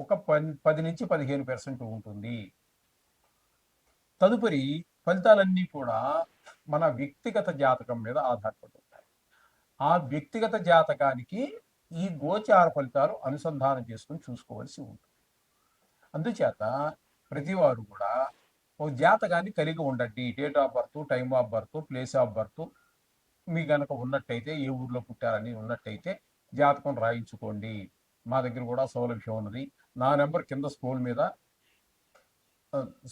ఒక పది పది నుంచి పదిహేను పర్సెంట్ ఉంటుంది. తదుపరి ఫలితాలన్నీ కూడా మన వ్యక్తిగత జాతకం మీద ఆధారపడి ఉంటాయి. ఆ వ్యక్తిగత జాతకానికి ఈ గోచార ఫలితాలు అనుసంధానం చేసుకుని చూసుకోవాల్సి ఉంటుంది. అందుచేత ప్రతివారు కూడా ఒక జాతకాన్ని కలిగి ఉండండి. Date of birth time of birth place of birth మీ కనుక ఉన్నట్టయితే ఏ ఊర్లో పుట్టారని ఉన్నట్టయితే జాతకం రాయించుకోండి. మా దగ్గర కూడా సౌలభ్యం ఉన్నది. నా నెంబర్ కింద స్క్రోల్ మీద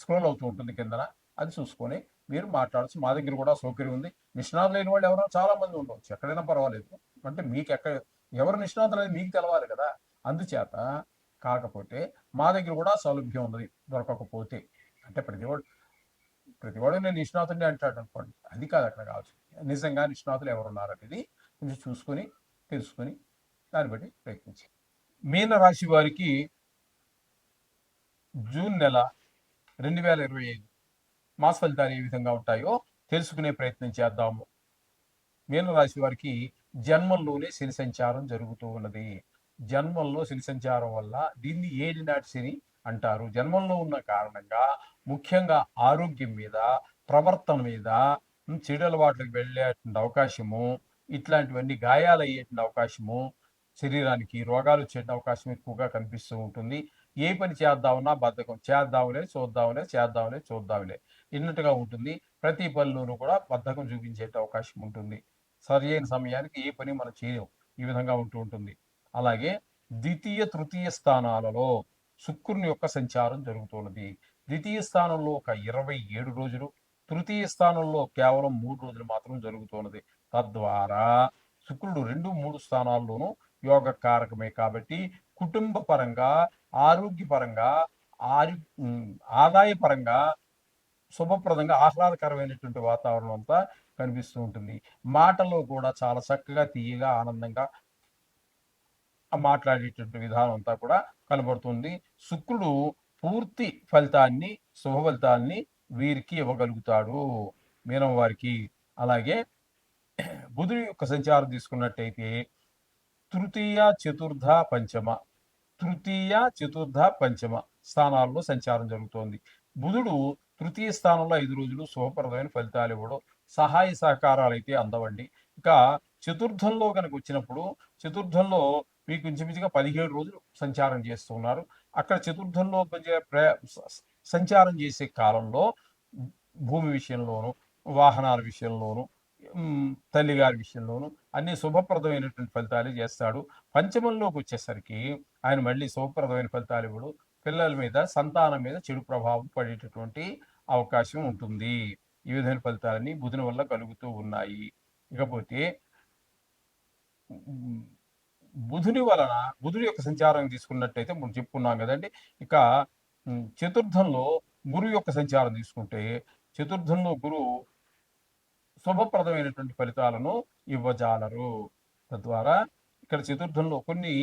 స్క్రోల్ అవుతూ ఉంటుంది కిందన. అది చూసుకొని మీరు మాట్లాడచ్చు. మా దగ్గర కూడా సౌకర్యం ఉంది. నిష్ణాతులు లేని వాళ్ళు ఎవరైనా చాలామంది ఉండవచ్చు. ఎక్కడైనా పర్వాలేదు. అంటే మీకు ఎక్కడ ఎవరు నిష్ణాతులు అనేది మీకు తెలవాలి కదా. అందుచేత కాకపోతే మా దగ్గర కూడా సౌలభ్యం ఉన్నది. దొరకకపోతే అంటే ప్రతివాడు ప్రతివాడు నేను నిష్ణాతుని అంటాడు అనుకోండి. అది కాదు అక్కడ కావచ్చు. నిజంగా నిష్ణాతులు ఎవరున్నారనేది కొంచెం చూసుకొని తెలుసుకొని దాన్ని బట్టి ప్రయత్నించి మీనరాశి వారికి జూన్ నెల రెండు వేల ఇరవై ఐదు మాస ఫలితాలు ఏ విధంగా ఉంటాయో తెలుసుకునే ప్రయత్నం చేద్దాము. మీనరాశి వారికి జన్మంలోనే శని సంచారం జరుగుతూ ఉన్నది. జన్మంలో శని సంచారం వల్ల దీన్ని ఏడినాటి శని అంటారు. జన్మంలో ఉన్న కారణంగా ముఖ్యంగా ఆరోగ్యం మీద ప్రవర్తన మీద చెడు అలవాట్లకు వెళ్ళేటువంటి అవకాశము ఇట్లాంటివన్నీ గాయాలు అయ్యేటువంటి అవకాశము శరీరానికి రోగాలు వచ్చే అవకాశం ఎక్కువగా కనిపిస్తూ ఉంటుంది. ఏ పని చేద్దామన్నా బద్ధకం చేద్దాంలే చూద్దాంలే చేద్దాంలే చూద్దాంలే ఇన్నట్టుగా ఉంటుంది. ప్రతి పనిలోనూ కూడా బద్ధకం చూపించే అవకాశం ఉంటుంది. సరి అయిన సమయానికి ఏ పని మనం చేయలేము ఈ విధంగా ఉంటూ ఉంటుంది. అలాగే ద్వితీయ తృతీయ స్థానాలలో శుక్రుని యొక్క సంచారం జరుగుతున్నది. ద్వితీయ స్థానంలో ఒక ఇరవై ఏడు రోజులు తృతీయ స్థానంలో కేవలం మూడు రోజులు మాత్రం జరుగుతున్నది. తద్వారా శుక్రుడు రెండు మూడు స్థానాల్లోనూ యోగ కారకమే కాబట్టి కుటుంబ పరంగా ఆరోగ్యపరంగా ఆరు ఆదాయపరంగా శుభప్రదంగా ఆహ్లాదకరమైనటువంటి వాతావరణం అంతా కనిపిస్తూ ఉంటుంది. మాటల్లో కూడా చాలా చక్కగా తీయగా ఆనందంగా మాట్లాడేటువంటి విధానం అంతా కూడా కనబడుతుంది. శుక్రుడు పూర్తి ఫలితాన్ని శుభ ఫలితాన్ని వీరికి ఇవ్వగలుగుతాడు. మీనం వారికి అలాగే బుధుడి యొక్క సంచారం తీసుకున్నట్టయితే తృతీయ చతుర్థ పంచమ తృతీయ చతుర్థ పంచమ స్థానాల్లో సంచారం జరుగుతోంది. బుధుడు తృతీయ స్థానంలో ఐదు రోజులు శుభప్రదమైన ఫలితాలు ఇవ్వడం సహాయ సహకారాలు అయితే అందవండి. ఇక చతుర్థంలో కనుక వచ్చినప్పుడు చతుర్థంలో మీకు ఇంచుమించుగా పదిహేడు రోజులు సంచారం చేస్తున్నారు. అక్కడ చతుర్థంలో సంచారం చేసే కాలంలో భూమి విషయంలోను వాహనాల విషయంలోను తల్లి గారి విషయంలోనూ అన్ని శుభప్రదమైనటువంటి ఫలితాలు చేస్తాడు. పంచమంలోకి వచ్చేసరికి ఆయన మళ్ళీ శుభప్రదమైన ఫలితాలు ఇవ్వడు. పిల్లల మీద సంతానం మీద చెడు ప్రభావం పడేటటువంటి అవకాశం ఉంటుంది. ఈ విధమైన ఫలితాలన్నీ బుధుని వల్ల కలుగుతూ ఉన్నాయి. ఇకపోతే బుధుని వలన బుధుడి యొక్క సంచారం తీసుకున్నట్టయితే మనం చెప్పుకున్నాం కదండి. ఇక చతుర్థంలో గురువు యొక్క సంచారం తీసుకుంటే చతుర్థంలో గురువు శుభప్రదమైనటువంటి ఫలితాలను ఇవ్వజాలరు. తద్వారా ఇక్కడ చతుర్థంలో కొన్ని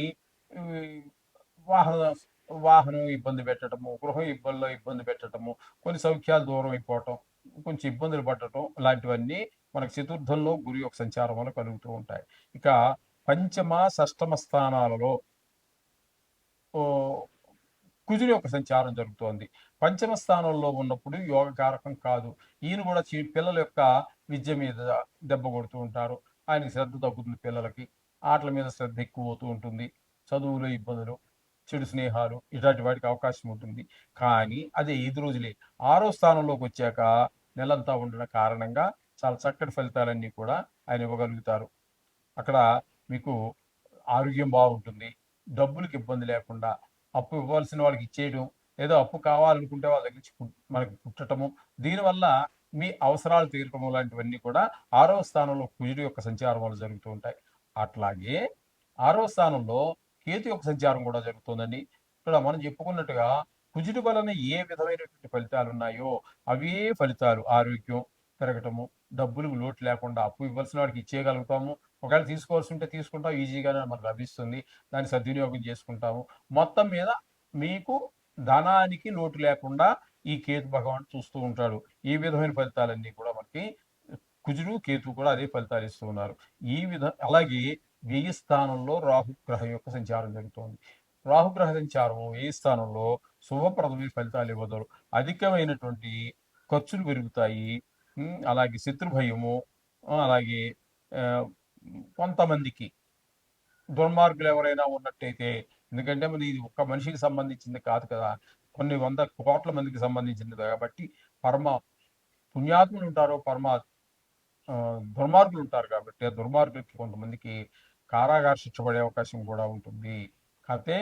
వాహన వాహనం ఇబ్బంది పెట్టడము గృహం ఇబ్బందిలో ఇబ్బంది పెట్టడము కొన్ని సౌఖ్యాలు దూరం అయిపోవటం కొంచెం ఇబ్బందులు పడటం లాంటివన్నీ మనకు చతుర్థంలో గురి యొక్క సంచారం వల్ల కలుగుతూ ఉంటాయి. ఇక పంచమ షష్టమ స్థానాలలో కుజుని యొక్క సంచారం జరుగుతోంది. పంచమ స్థానంలో ఉన్నప్పుడు యోగ కారకం కాదు. ఈయన కూడా పిల్లల యొక్క విద్య మీద దెబ్బ కొడుతూ ఉంటారు. ఆయన శ్రద్ధ తగ్గుతుంది పిల్లలకి. ఆటల మీద శ్రద్ధ ఎక్కువ అవుతూ ఉంటుంది. చదువులో ఇబ్బందులు చెడు స్నేహాలు ఇలాంటి వాటికి అవకాశం ఉంటుంది. కానీ అదే ఐదు రోజులే ఆరో స్థానంలోకి వచ్చాక నెలంతా ఉండడం కారణంగా చాలా చక్కటి ఫలితాలన్నీ కూడా ఆయన ఇవ్వగలుగుతారు. అక్కడ మీకు ఆరోగ్యం బాగుంటుంది. డబ్బులకు ఇబ్బంది లేకుండా అప్పు ఇవ్వాల్సిన వాళ్ళకి ఇచ్చేయడం ఏదో అప్పు కావాలనుకుంటే వాళ్ళ దగ్గర నుంచి మనకి పుట్టటము దీనివల్ల మీ అవసరాలు తీర్పడం లాంటివన్నీ కూడా ఆరవ స్థానంలో కుజుడు యొక్క సంచారం వల్ల జరుగుతూ ఉంటాయి. అట్లాగే ఆరవ స్థానంలో కేతు యొక్క సంచారం కూడా జరుగుతుందండి. ఇక్కడ మనం చెప్పుకున్నట్టుగా కుజుడు వలన ఏ విధమైనటువంటి ఫలితాలు ఉన్నాయో అవే ఫలితాలు. ఆరోగ్యం పెరగటము డబ్బులకు లోటు లేకుండా అప్పు ఇవ్వాల్సిన వాడికి ఇచ్చేయగలుగుతాము. ఒకవేళ తీసుకోవాల్సి ఉంటే తీసుకుంటాం. ఈజీగానే మనకు లభిస్తుంది. దాన్ని సద్వినియోగం చేసుకుంటాము. మొత్తం మీద మీకు ధనానికి లోటు లేకుండా ఈ కేతు భగవాన్ చూస్తూ ఉంటాడు. ఈ విధమైన ఫలితాలన్నీ కూడా మనకి కుజుడు కేతు కూడా అదే ఫలితాలు ఇస్తూ ఉన్నారు. ఈ విధ అలాగే వెయ్యి స్థానంలో రాహుగ్రహం యొక్క సంచారం జరుగుతోంది. రాహుగ్రహ సంచారం వెయ్యి స్థానంలో శుభప్రదమైన ఫలితాలు ఇవ్వదు. అధికమైనటువంటి ఖర్చులు పెరుగుతాయి. అలాగే శత్రు భయము అలాగే ఆ, కొంతమందికి దుర్మార్గులు ఎవరైనా ఉన్నట్టయితే ఎందుకంటే మరి ఇది ఒక్క మనిషికి సంబంధించింది కాదు కదా. కొన్ని వంద కోట్ల మందికి సంబంధించింది. కాబట్టి పరమ పుణ్యాత్ములు ఉంటారు పరమ దుర్మార్గులు ఉంటారు కాబట్టి ఆ దుర్మార్గులకి కొంతమందికి కారాగార శిక్ష పడే అవకాశం కూడా ఉంటుంది. కాకపోతే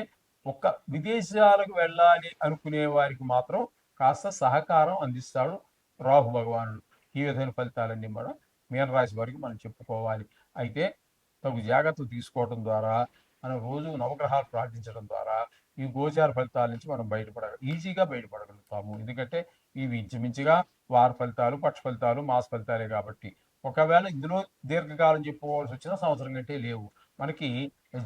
ఒక్క విదేశాలకు వెళ్ళాలి అనుకునే వారికి మాత్రం కాస్త సహకారం అందిస్తాడు రాహు భగవానుడు. ఈ విధమైన ఫలితాలన్నీ మనం మీనరాశి వారికి మనం చెప్పుకోవాలి. అయితే తగు జాగ్రత్తలు తీసుకోవడం ద్వారా మనం రోజు నవగ్రహాలు ప్రార్థించడం ద్వారా ఈ గోచార ఫలితాల నుంచి మనం బయటపడ ఈజీగా బయటపడగలుగుతాము. ఎందుకంటే ఇవి ఇంచుమించుగా వార ఫలితాలు పక్ష ఫలితాలు మాస ఫలితాలే కాబట్టి. ఒకవేళ ఇందులో దీర్ఘకాలం చెప్పుకోవాల్సి వచ్చిన సంవత్సరం కంటే లేవు. మనకి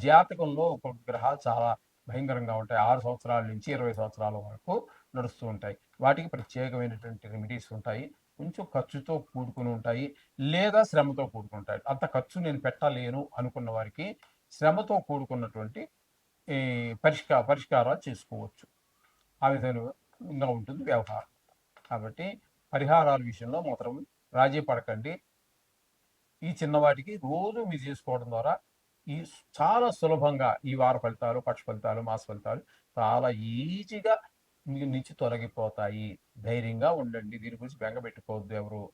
జాతకంలో ఒక్కొక్క గ్రహాలు చాలా భయంకరంగా ఉంటాయి. ఆరు సంవత్సరాల నుంచి ఇరవై సంవత్సరాల వరకు నడుస్తూ ఉంటాయి. వాటికి ప్రత్యేకమైనటువంటి రెమెడీస్ ఉంటాయి. కొంచెం ఖర్చుతో కూడుకుని ఉంటాయి. లేదా శ్రమతో కూడుకుంటాయి అంత ఖర్చు నేను పెట్టలేను అనుకున్న వారికి శ్రమతో కూడుకున్నటువంటి ఈ పరిష్కార పరిష్కారాలు చేసుకోవచ్చు. ఆ విధంగా ఉంటుంది వ్యవహారం. కాబట్టి పరిహారాల విషయంలో మాత్రం రాజీ పడకండి. ఈ చిన్నవాటికి రోజు మీరు చేసుకోవడం ద్వారా ఈ చాలా సులభంగా ఈ వార ఫలితాలు పక్ష ఫలితాలు మాస ఫలితాలు చాలా ఈజీగా మీ నుంచి తొలగిపోతాయి. ధైర్యంగా ఉండండి. దీని గురించి బెంగ పెట్టుకోవద్దు ఎవరు.